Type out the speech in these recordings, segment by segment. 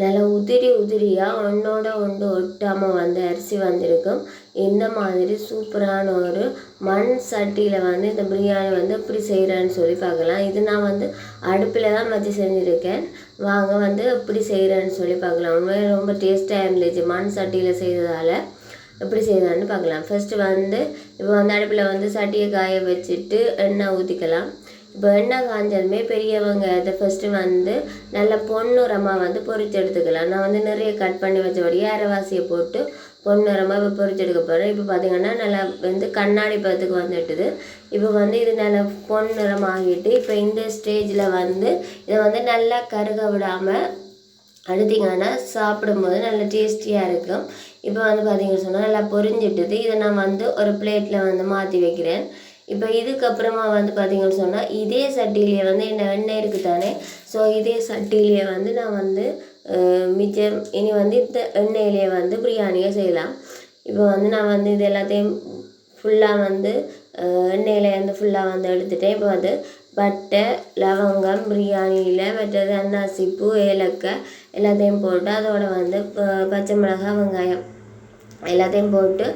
நல்லா உதிரி உதிரியாக ஒன்றோட ஒன்று ஒட்டாமல் வந்து அரிசி வந்திருக்கும். இந்த மாதிரி சூப்பரான ஒரு மண் சட்டியில் வந்து இந்த பிரியாணி வந்து எப்படி செய்கிறேன்னு சொல்லி பார்க்கலாம். இது நான் வந்து அடுப்பில் தான் வச்சு செஞ்சுருக்கேன். வாங்க வந்து எப்படி செய்கிறேன்னு சொல்லி பார்க்கலாம். உண்மையாக ரொம்ப டேஸ்ட்டாக இருந்துச்சு மண் சட்டியில் செய்ததால். எப்படி செய்யலான்னு பார்க்கலாம். ஃபஸ்ட்டு வந்து இப்போ வந்து அடுப்பில் வந்து சட்டியை காய வச்சுட்டு எண்ணெய் ஊற்றிக்கலாம் இப்போ காஞ்சதுமே பெரியவங்க. இதை ஃபஸ்ட்டு வந்து நல்ல பொன்னுரமாக வந்து பொரிச்சு எடுத்துக்கலாம். நான் வந்து நிறைய கட் பண்ணி வச்சபடியே அரைவாசியை போட்டு பொன்னுரமாக இப்போ பொரிச்சு எடுக்க போகிறேன் இப்போ பார்த்திங்கன்னா நல்லா வந்து கண்ணாடி பதத்துக்கு வந்துட்டுது. இப்போ வந்து இது நல்லா பொன்னிறம் ஆகிட்டு இப்போ இந்த ஸ்டேஜில் வந்து இதை வந்து நல்லா கருக விடாமல் அடுத்திங்கன்னா சாப்பிடும்போது நல்லா டேஸ்டியாக இருக்கும். இப்போ வந்து பார்த்திங்கன்னு சொன்னால் நல்லா பொரிஞ்சிட்டுது இதை நான் வந்து ஒரு பிளேட்டில் வந்து மாற்றி வைக்கிறேன். இப்போ இதுக்கப்புறமா வந்து பார்த்தீங்கன்னு சொன்னால் இதே சட்டிலேயே வந்து என்ன எண்ணெய் இருக்குது தானே? ஸோ இதே சட்டிலேயே வந்து நான் வந்து மிச்சம் இனி வந்து இந்த எண்ணெயிலேயே வந்து பிரியாணியை செய்யலாம். இப்போ வந்து நான் வந்து இது எல்லாத்தையும் ஃபுல்லாக வந்து எண்ணெயில் வந்து ஃபுல்லாக வந்து எடுத்துகிட்டேன் இப்போ வந்து பட்டை லவங்கம் பிரியாணியில் மற்றது அன்னாசிப்பூ ஏலக்காய் எல்லாத்தையும் போட்டு அதோட வந்து பச்சை மிளகாய் வெங்காயம் எல்லாத்தையும் போட்டு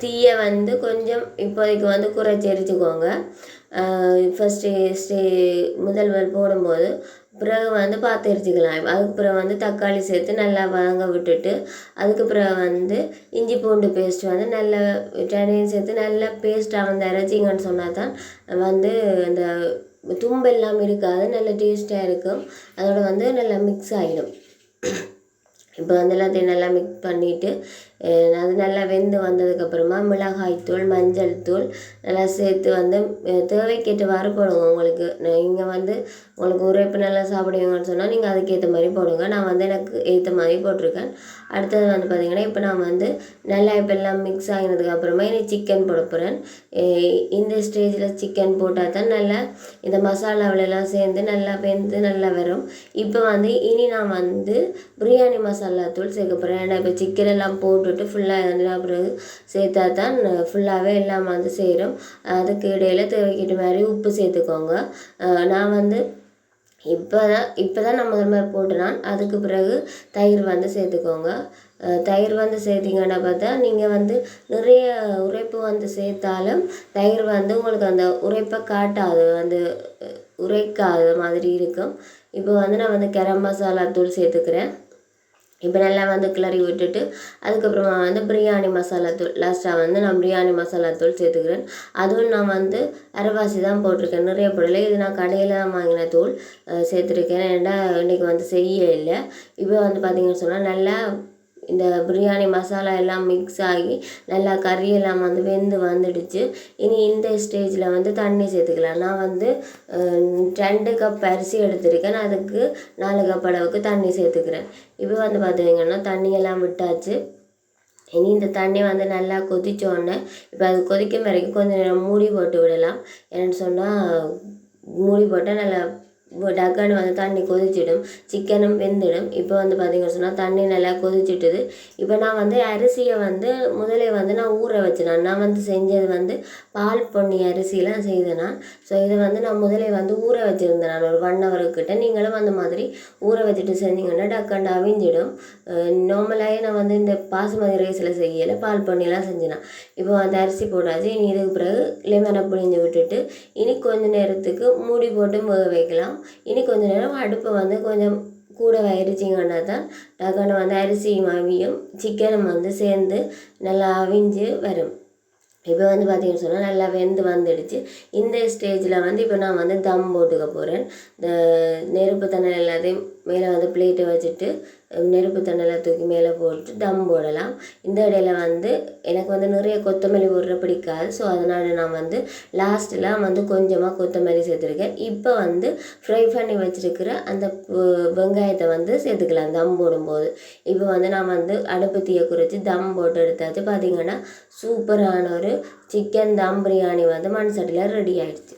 தீயை வந்து கொஞ்சம் இப்போதைக்கு வந்து குறைச்சி எரிச்சுக்கோங்க ஃபஸ்ட்டு ஸ்டே முதல்வர் போடும்போது பிறகு வந்து பார்த்து எரிச்சிக்கலாம் அதுக்கு பிறகு வந்து தக்காளி சேர்த்து நல்லா வதங்க விட்டுட்டு அதுக்கு பிறகு வந்து இஞ்சி பூண்டு பேஸ்ட் வந்து நல்ல ரெண்டையும் சேர்த்து நல்லா பேஸ்ட்டாக வந்து அரைச்சிங்கன்னு சொன்னால் தான் வந்து அந்த தும்பெல்லாம் இருக்காது நல்ல டேஸ்ட்டாக இருக்கும். அதோட வந்து நல்லா மிக்ஸ் ஆகிடும் இப்போ வந்து எல்லாத்தையும் நல்லா மிக்ஸ் பண்ணிவிட்டு அது நல்லா வெந்து வந்ததுக்கப்புறமா மிளகாய்த்தூள் மஞ்சள் தூள் நல்லா சேர்த்து வந்து தேவைக்கேற்றவாறு போடுங்க. உங்களுக்கு நீங்கள் வந்து உங்களுக்கு உரைப்பு நல்லா சாப்பிடுவீங்கன்னு சொன்னால் நீங்கள் அதுக்கேற்ற மாதிரி போடுங்க. நான் வந்து எனக்கு ஏற்ற மாதிரி போட்டிருக்கேன். அடுத்தது வந்து பார்த்திங்கன்னா இப்போ நான் வந்து நல்லா இப்போ எல்லாம் மிக்ஸ் ஆகினதுக்கப்புறமா இனி சிக்கன் போட போகிறேன் இந்த ஸ்டேஜில் சிக்கன் போட்டால் தான் நல்லா இந்த மசாலாவிலலாம் சேர்ந்து நல்லா வெந்து நல்லா வரும். இப்போ வந்து இனி நான் வந்து பிரியாணி மசாலா தூள் சேர்க்க போகிறேன் ஏன்னா இப்போ சிக்கன் எல்லாம் போட்டுட்டு ஃபுல்லாக எல்லாம் பிறகு சேர்த்தா தான் ஃபுல்லாகவே எல்லாம் வந்து சேரும். அதுக்கு இடையில் தேவைக்கிட்ட மாதிரி உப்பு சேர்த்துக்கோங்க. நான் வந்து இப்போ தான் இப்போ தான் நான் முதல் மாதிரி போட்டுனான். அதுக்கு பிறகு தயிர் வந்து சேர்த்துக்கோங்க. தயிர் வந்து சேர்த்திங்கன்னா பார்த்தா நீங்கள் வந்து நிறைய உரைப்பு வந்து சேர்த்தாலும் தயிர் வந்து உங்களுக்கு அந்த உரைப்பை காட்டாது. வந்து உரைக்காத மாதிரி இருக்கும். இப்போ வந்து நான் வந்து கரம் மசாலா தூள் சேர்த்துக்கிறேன். இப்போ நல்லா வந்து கிளறி விட்டுட்டு அதுக்கப்புறமா வந்து பிரியாணி மசாலா தூள். லாஸ்ட்டாக வந்து நான் பிரியாணி மசாலா தூள் சேர்த்துக்கிறேன். அதுவும் நான் வந்து அரைவாசி தான் போட்டிருக்கேன். நிறைய போடலை இது நான் கடையில் தான் வாங்கின தூள் சேர்த்துருக்கேன். ஏன்னா இன்றைக்கி வந்து செய்ய இல்லை. இப்போ வந்து பார்த்திங்கன்னு சொன்னால் நல்லா இந்த பிரியாணி மசாலா எல்லாம் மிக்ஸ் ஆகி நல்லா கறியெல்லாம் வந்து வெந்து வந்துடுச்சு. இனி இந்த ஸ்டேஜில் வந்து தண்ணி சேர்த்துக்கலாம். நான் வந்து ரெண்டு கப் அரிசி எடுத்திருக்கேன். அதுக்கு நாலு கப் அளவுக்கு தண்ணி சேர்த்துக்கிறேன். இப்போ வந்து பார்த்தீங்கன்னா தண்ணியெல்லாம் விட்டாச்சு. இனி இந்த தண்ணி வந்து நல்லா கொதித்தோடனே இப்போ அது கொதிக்கும் வரைக்கும் கொஞ்சம் நேரம் மூடி போட்டு விடலாம். என்னென்னு சொன்னால் மூடி போட்டால் நல்லா டக்குன்னு வந்து தண்ணி கொதிச்சிடும் சிக்கனும் வெந்துடும். இப்போ வந்து பார்த்திங்கன்னு சொன்னால் தண்ணி நல்லா கொதிச்சிட்டுது. இப்போ நான் வந்து அரிசியை வந்து முதலே வந்து நான் ஊற வச்சினேன் நான் வந்து செஞ்சது வந்து பால் பொன்னி அரிசிலாம் செய்தேன் ஸோ இதை வந்து நான் முதலே வந்து ஊற வச்சுருந்தேன் நான். ஒரு ஒன் ஹவருக்கிட்ட நீங்களும் அந்த மாதிரி ஊற வச்சுட்டு செஞ்சீங்கன்னா டக்குன்னு அவிஞ்சிடும். நார்மலாகவே நான் வந்து இந்த பாசுமதி ரைஸில் செய்யலை பால் பொன்னிலாம் செஞ்சேன். இப்போ அந்த அரிசி போட்டாச்சு. இனி இதுக்கு பிறகு லெமனை புழிஞ்சு விட்டுட்டு இனி கொஞ்ச நேரத்துக்கு மூடி போட்டு வேக வைக்கலாம். இனி கொஞ்சம் நேரம் அடுப்பை வந்து கொஞ்சம் கூட வயிறுச்சிங்கன்னா தான் டக்குன்னு வந்து அரிசியும் அவியும் சிக்கனும் வந்து சேர்ந்து நல்லா அவிஞ்சு வரும். இப்போ வந்து பார்த்தீங்கன்னு சொன்னால் நல்லா வெந்து வந்துடுச்சு. இந்த ஸ்டேஜில் வந்து இப்போ நான் வந்து தம் போட்டுக்க போகிறேன். இந்த நெருப்பு தண்ணல் எல்லாத்தையும் மேலே வந்து பிளேட்டை வச்சுட்டு நெருப்பு தண்டலை தூக்கி மேலே போட்டு தம் போடலாம். இந்த இடையில வந்து எனக்கு வந்து நிறைய கொத்தமல்லி போடுற பிடிக்காது. ஸோ அதனால் நான் வந்து லாஸ்ட்டில் வந்து கொஞ்சமாக கொத்தமல்லி சேர்த்துருக்கேன். இப்போ வந்து ஃப்ரை பண்ணி வச்சுருக்கிற அந்த வெங்காயத்தை வந்து சேர்த்துக்கலாம் தம் போடும்போது. இப்போ வந்து நான் வந்து அடுப்பு தீயை குறித்து தம் போட்டு எடுத்தாச்சு. பார்த்திங்கன்னா சூப்பரான ஒரு சிக்கன் தம் பிரியாணி வந்து மண் சட்டியில் ரெடி ஆகிடுச்சு